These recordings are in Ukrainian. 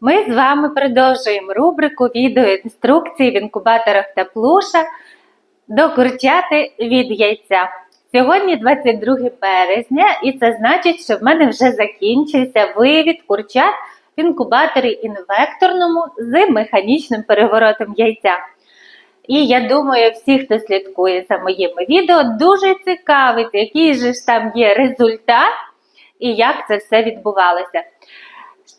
Ми з вами продовжуємо рубрику відеоінструкції в інкубаторах та плуша до курчати від яйця. Сьогодні 22 березня, і це значить, що в мене вже закінчився вивід курчат в інкубаторі інвекторному з механічним переворотом яйця. І я думаю, всі, хто слідкує за моїми відео, дуже цікавить, який же ж там є результат і як це все відбувалося.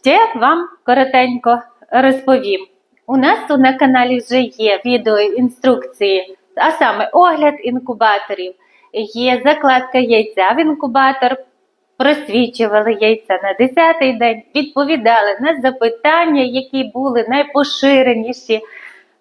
Ще вам коротенько розповім. У нас на каналі вже є відеоінструкції, а саме огляд інкубаторів, є закладка яйця в інкубатор, просвічували яйця на 10-й день, відповідали на запитання, які були найпоширеніші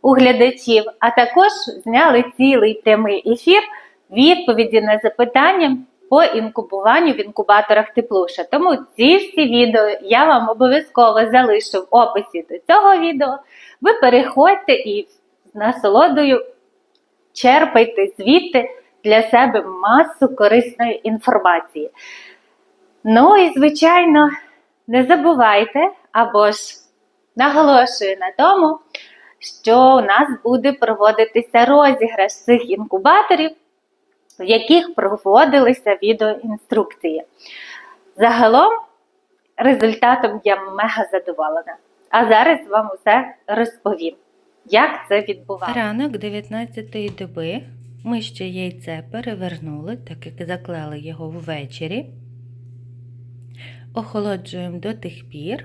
у глядачів, а також зняли цілий прямий ефір відповіді на запитання по інкубуванню в інкубаторах теплуша. Тому ці всі відео я вам обов'язково залишу в описі до цього відео. Ви переходьте і з насолодою черпайте звідти для себе масу корисної інформації. Ну і, звичайно, не забувайте або ж наголошую на тому, що у нас буде проводитися розіграш цих інкубаторів, в яких проводилися відеоінструкції. Загалом, результатом я мега задоволена. А зараз вам усе розповім, як це відбувається. Ранок 19-ї доби ми ще яйце перевернули, так як заклали його ввечері. Охолоджуємо до тих пір,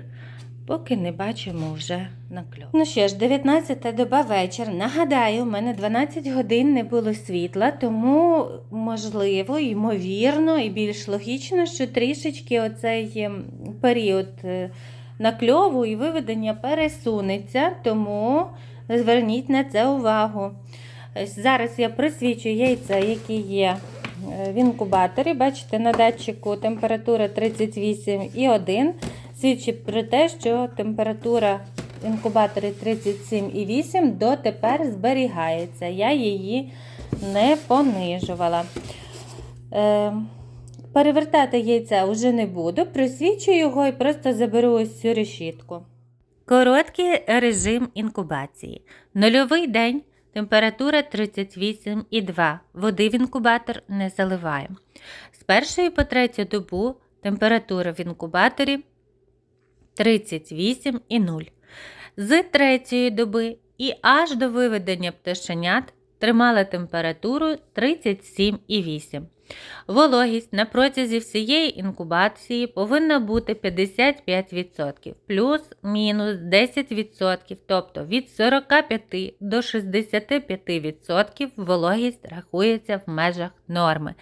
поки не бачимо вже накльов. Ну що ж, 19 доба вечір. Нагадаю, у мене 12 годин не було світла, тому можливо, ймовірно, і більш логічно, що трішечки оцей ем, період е, накльову і виведення пересунеться, тому зверніть на це увагу. Зараз я присвічую яйця, які є е, в інкубаторі. Бачите, на датчику температура 38,1. Свідчить про те, що температура в інкубаторі 37,8 дотепер зберігається. Я її не понижувала. Е, перевертати яйця вже не буду. Присвічую його і просто заберу ось цю решітку. Короткий режим інкубації. Нульовий день. Температура 38,2. Води в інкубатор не заливаємо. З першої по третю добу температура в інкубаторі 38,0. З третьої доби і аж до виведення пташенят тримала температуру 37,8. Вологість на протязі всієї інкубації повинна бути 55%, плюс-мінус 10%, тобто від 45 до 65% вологість рахується в межах норми.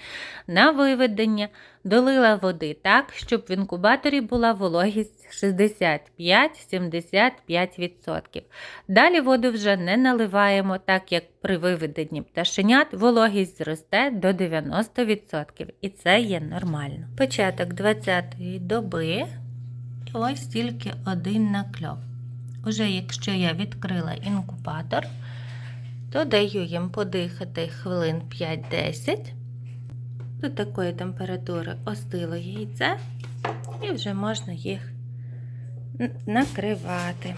На виведення долила води так, щоб в інкубаторі була вологість 65-75%. Далі воду вже не наливаємо, так як при виведенні пташенят вологість зросте до 90%, і це є нормально. Початок 20-ї доби, ось тільки один накльов. Уже якщо я відкрила інкубатор, то даю їм подихати хвилин 5-10. До такої температури остило яйце, і вже можна їх накривати.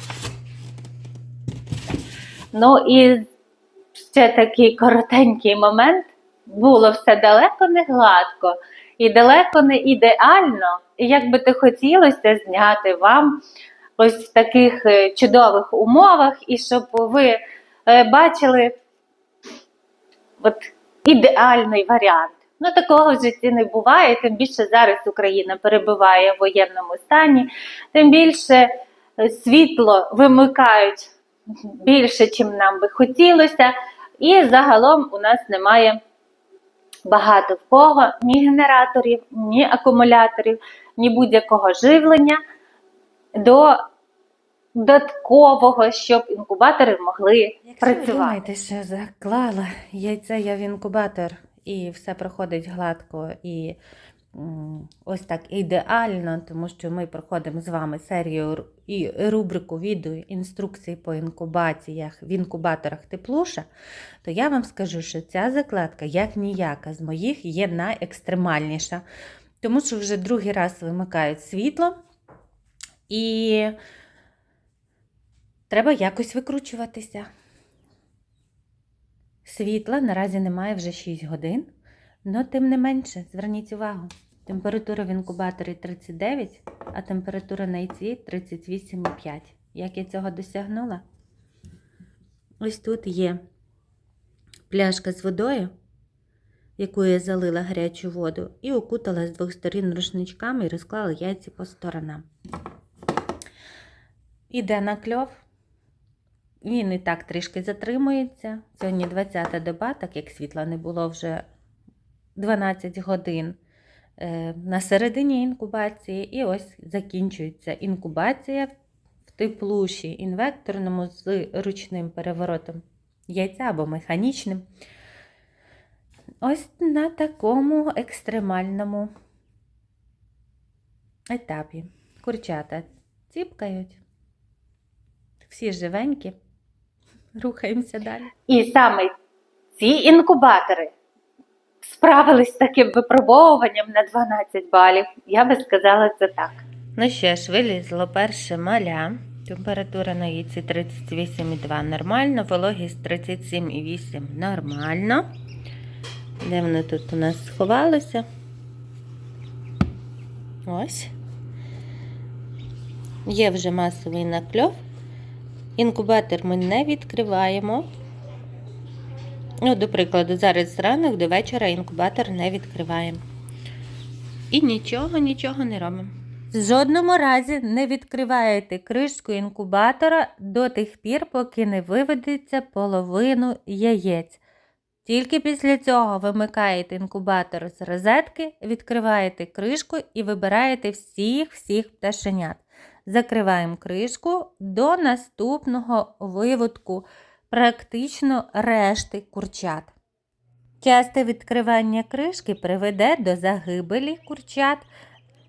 Ну і ще такий коротенький момент. Було все далеко не гладко і далеко не ідеально. І як би то хотілося зняти вам ось в таких е, чудових умовах, і щоб ви е, бачили от ідеальний варіант. Ну, такого в житті не буває, тим більше зараз Україна перебуває в воєнному стані, тим більше е, світло вимикають більше, чим нам би хотілося. І загалом у нас немає багато в кого ні генераторів, ні акумуляторів, ні будь-якого живлення до додаткового, щоб інкубатори могли Якщо ви працювати. думаєте, що заклала яйце я в інкубатор і все проходить гладко і ось так ідеально, тому що ми проходимо з вами серію і рубрику відео інструкцій по інкубаціях в інкубаторах теплуша, то я вам скажу, що ця закладка, як ніяка з моїх, є найекстремальніша, тому що вже другий раз вимикають світло. І треба якось викручуватися. Світла наразі немає вже 6 годин, але тим не менше, зверніть увагу. Температура в інкубаторі 39, а температура на яйці 38,5. Як я цього досягнула? Ось тут є пляшка з водою, яку я залила гарячу воду, і окутала з двох сторін рушничками і розклала яйці по сторонам. Іде на кльов. Він і так трішки затримується. Сьогодні 20-та доба, так як світла не було вже 12 годин е, на середині інкубації. І ось закінчується інкубація в теплуші інвекторному з ручним переворотом яйця або механічним. Ось на такому екстремальному етапі. Курчата ціпкають. Всі живенькі. Рухаємося далі. І саме ці інкубатори справились з таким випробовуванням на 12 балів. Я би сказала це так. Ну що ж, вилізло перше маля. Температура на яйці 38,2 нормально, вологість 37,8 нормально. Де воно тут у нас сховалося? Ось. Є вже масовий накльов. Інкубатор ми не відкриваємо. Ну, до прикладу, зараз ранок до вечора інкубатор не відкриваємо. І нічого, нічого не робимо. В жодному разі не відкриваєте кришку інкубатора до тих пір, поки не виведеться половину яєць. Тільки після цього вимикаєте інкубатор з розетки, відкриваєте кришку і вибираєте всіх-всіх пташенят. Закриваємо кришку до наступного виводку практично решти курчат. Часте відкривання кришки приведе до загибелі курчат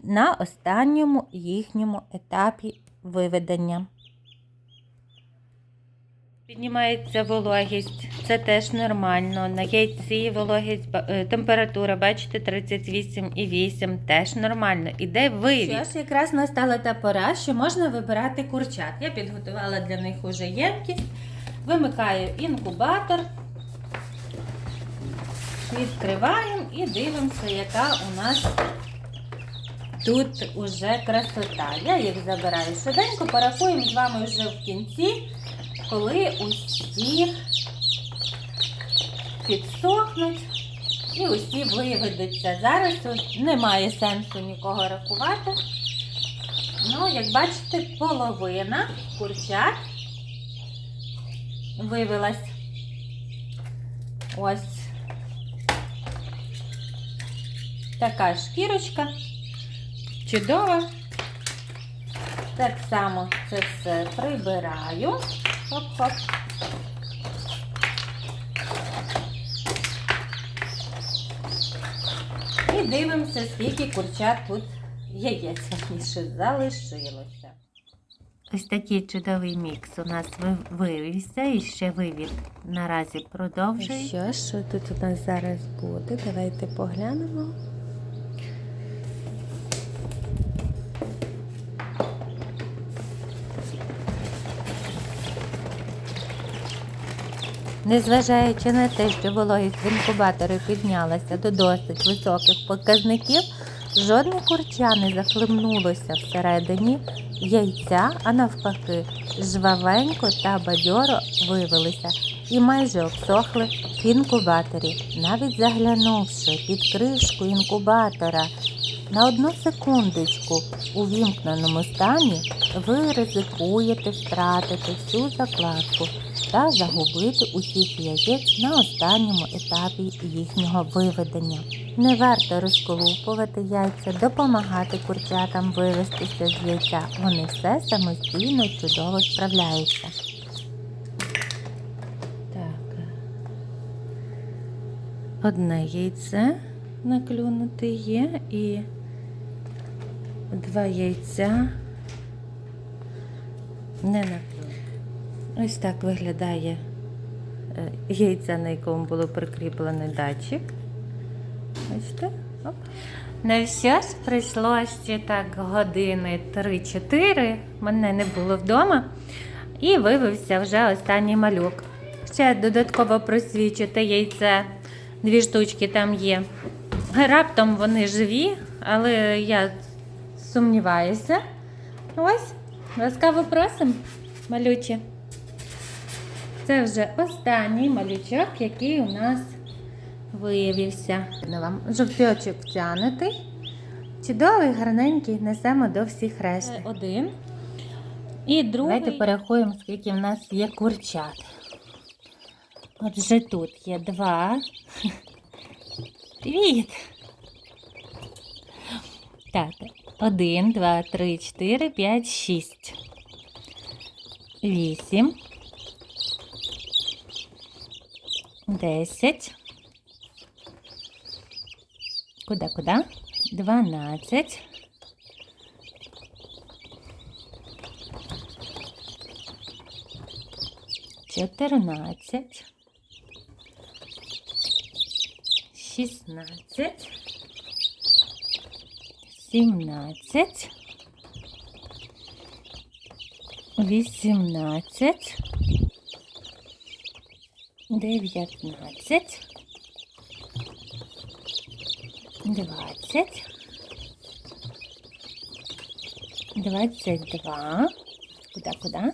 на останньому їхньому етапі виведення. Піднімається вологість, це теж нормально. На яйці вологість, е, температура, бачите, 38,8, теж нормально. Іде вивід. Що ж, якраз настала та пора, що можна вибирати курчат. Я підготувала для них уже ємкість, вимикаю інкубатор, відкриваємо і дивимося, яка у нас тут уже красота. Я їх забираю швиденько, порахуємо з вами вже в кінці, коли усі підсохнуть і усі виведуться. Зараз немає сенсу нікого рахувати. Ну, як бачите, половина курчат вивелась. Ось така шкірочка. Чудово. Так само це все прибираю. Хоп-хоп. І дивимося, скільки курчат тут яєць раніше залишилося. Ось такий чудовий мікс у нас вивівся і ще вивід наразі продовжує. Що ж, що тут у нас зараз буде? Давайте поглянемо. Незважаючи на те, що вологість в інкубаторі піднялася до досить високих показників, жодне курча не захлебнулося всередині яйця, а навпаки, жвавенько та бадьоро вивелися і майже обсохли в інкубаторі, навіть заглянувши під кришку інкубатора. На одну секундочку у вімкненому стані ви ризикуєте втратити всю закладку та загубити усіх яєць на останньому етапі їхнього виведення. Не варто розколупувати яйця, допомагати курчатам вивестися з яйця. Вони все самостійно чудово справляються. Так. Одне яйце наклюнути є і два яйця не наклюнути. Ось так виглядає е, яйця, на якому було прикріплений датчик. Бачите? Оп. Ну все прийшло ще так години 3-4. Мене не було вдома. І вивився вже останній малюк. Ще додатково просвічу те яйце. Дві штучки там є. Раптом вони живі, але я сумніваюся. Ось, ласкаво просимо, малючі. Це вже останній малючок, який у нас виявився. Вам Жовточок втянутий. Чудовий, гарненький, несемо до всіх решти. Один. І другий. Давайте порахуємо, скільки в нас є курчат. От вже тут є два. Привіт! Так, один, два, три, чотири, п'ять, шість. Вісім. Десять. Куда, куда? Дванадцять. Чотирнадцять. Шістнадцять. Сімнадцять. Вісімнадцять. 19, 20, 22. Куда, куда?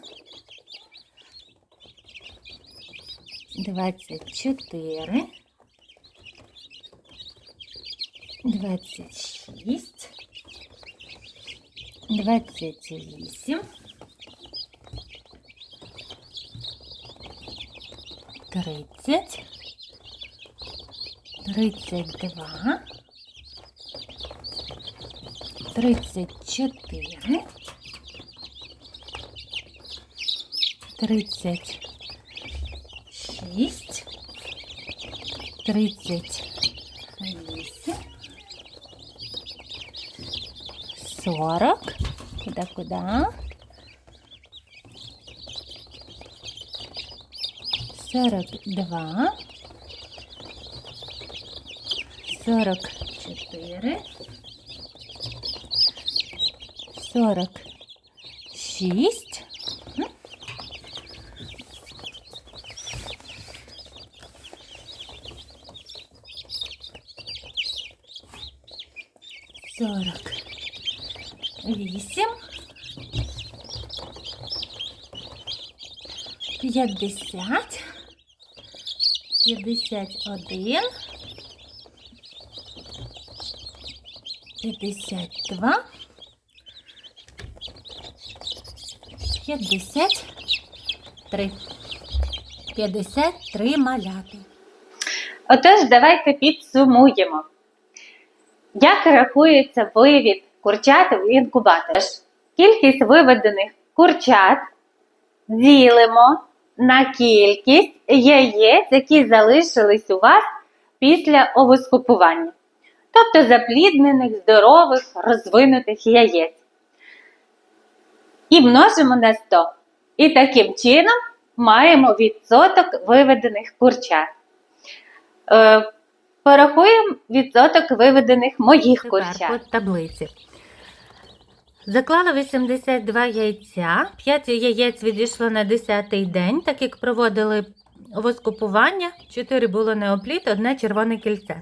24, 26, 28, тридцять, тридцять два, тридцять чотири, тридцять шість, тридцять вісім, сорок, куди-куди? 42, 44, 46, 48, 50 51, 52, 53. 53 маляти. Отож, давайте підсумуємо. Як рахується вивід курчат в інкубатор? Кількість виведених курчат ділимо на кількість яєць, які залишились у вас після овоскопування. Тобто запліднених, здорових, розвинутих яєць. І множимо на 100. І таким чином маємо відсоток виведених курчат. Е, порахуємо відсоток виведених моїх Тепер курчат. по таблиці. Заклала 82 яйця, 5 яєць відійшло на 10-й день, так як проводили воскупування, 4 було неопліт, одне червоне кільце.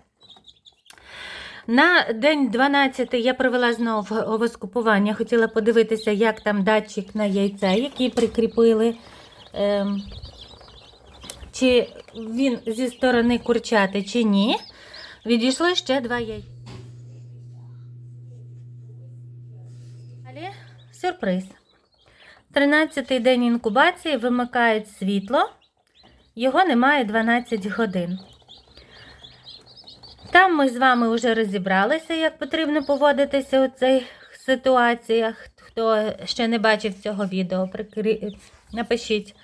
На день 12 я провела знову овоскупування. Хотіла подивитися, як там датчик на яйце, який прикріпили. Ем, чи він зі сторони курчати, чи ні. Відійшло ще два яйця. Далі сюрприз. 13-й день інкубації вимикають світло. Його немає 12 годин. Там ми з вами вже розібралися, як потрібно поводитися у цих ситуаціях. Хто ще не бачив цього відео, напишіть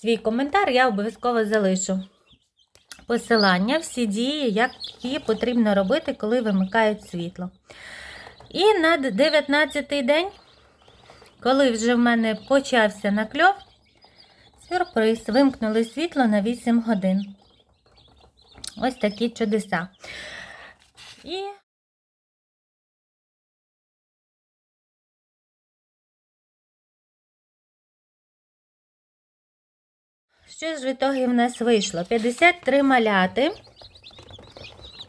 свій коментар, я обов'язково залишу посилання, всі дії, які потрібно робити, коли вимикають світло. І на 19-й день, коли вже в мене почався накльов, сюрприз, вимкнули світло на 8 годин. Ось такі чудеса. І Що ж в ітогі в нас вийшло? 53 маляти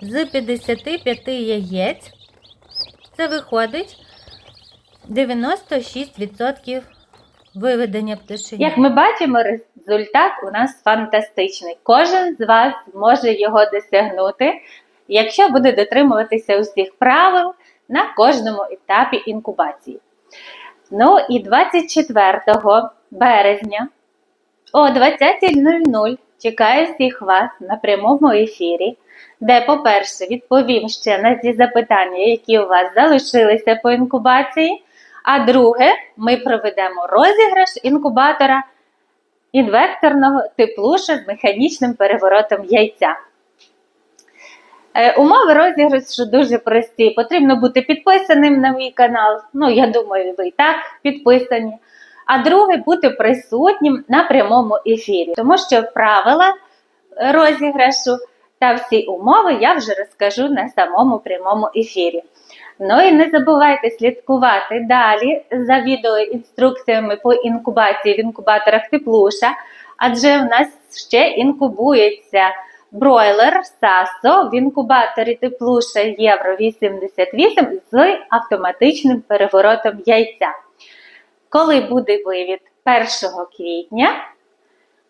з 55 яєць. Це виходить 96% виведення пташенят. Як ми бачимо, результат у нас фантастичний. Кожен з вас може його досягнути, якщо буде дотримуватися усіх правил на кожному етапі інкубації. Ну і 24 березня о 20.00 чекаю всіх вас на прямому ефірі, де, по-перше, відповім ще на ті запитання, які у вас залишилися по інкубації. А друге, ми проведемо розіграш інкубатора інвекторного теплуша з механічним переворотом яйця. Е, Умови розіграшу дуже прості. Потрібно бути підписаним на мій канал. Ну, я думаю, ви і так підписані. А друге бути присутнім на прямому ефірі, тому що правила розіграшу та всі умови я вже розкажу на самому прямому ефірі. Ну і не забувайте слідкувати далі за відеоінструкціями по інкубації в інкубаторах теплуша, адже в нас ще інкубується бройлер САСО в інкубаторі теплуша Євро 88 з автоматичним переворотом яйця. Коли буде вивід 1 квітня,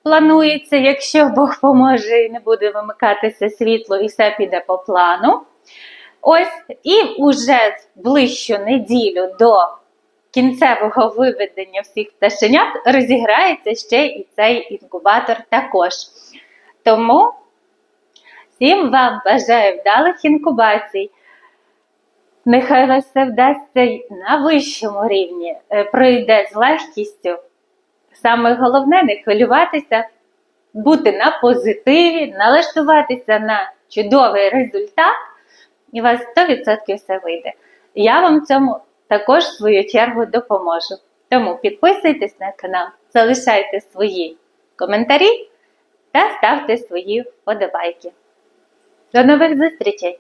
планується, якщо Бог поможе і не буде вимикатися світло, і все піде по плану. Ось, і уже ближчу неділю до кінцевого виведення всіх пташенят розіграється ще і цей інкубатор також. Тому всім вам бажаю вдалих інкубацій. Нехай вас все вдасться на вищому рівні, е, пройде з легкістю. Саме головне не хвилюватися, бути на позитиві, налаштуватися на чудовий результат, і у вас 100% все вийде. Я вам в цьому також в свою чергу допоможу. Тому підписуйтесь на канал, залишайте свої коментарі та ставте свої вподобайки. До нових зустрічей!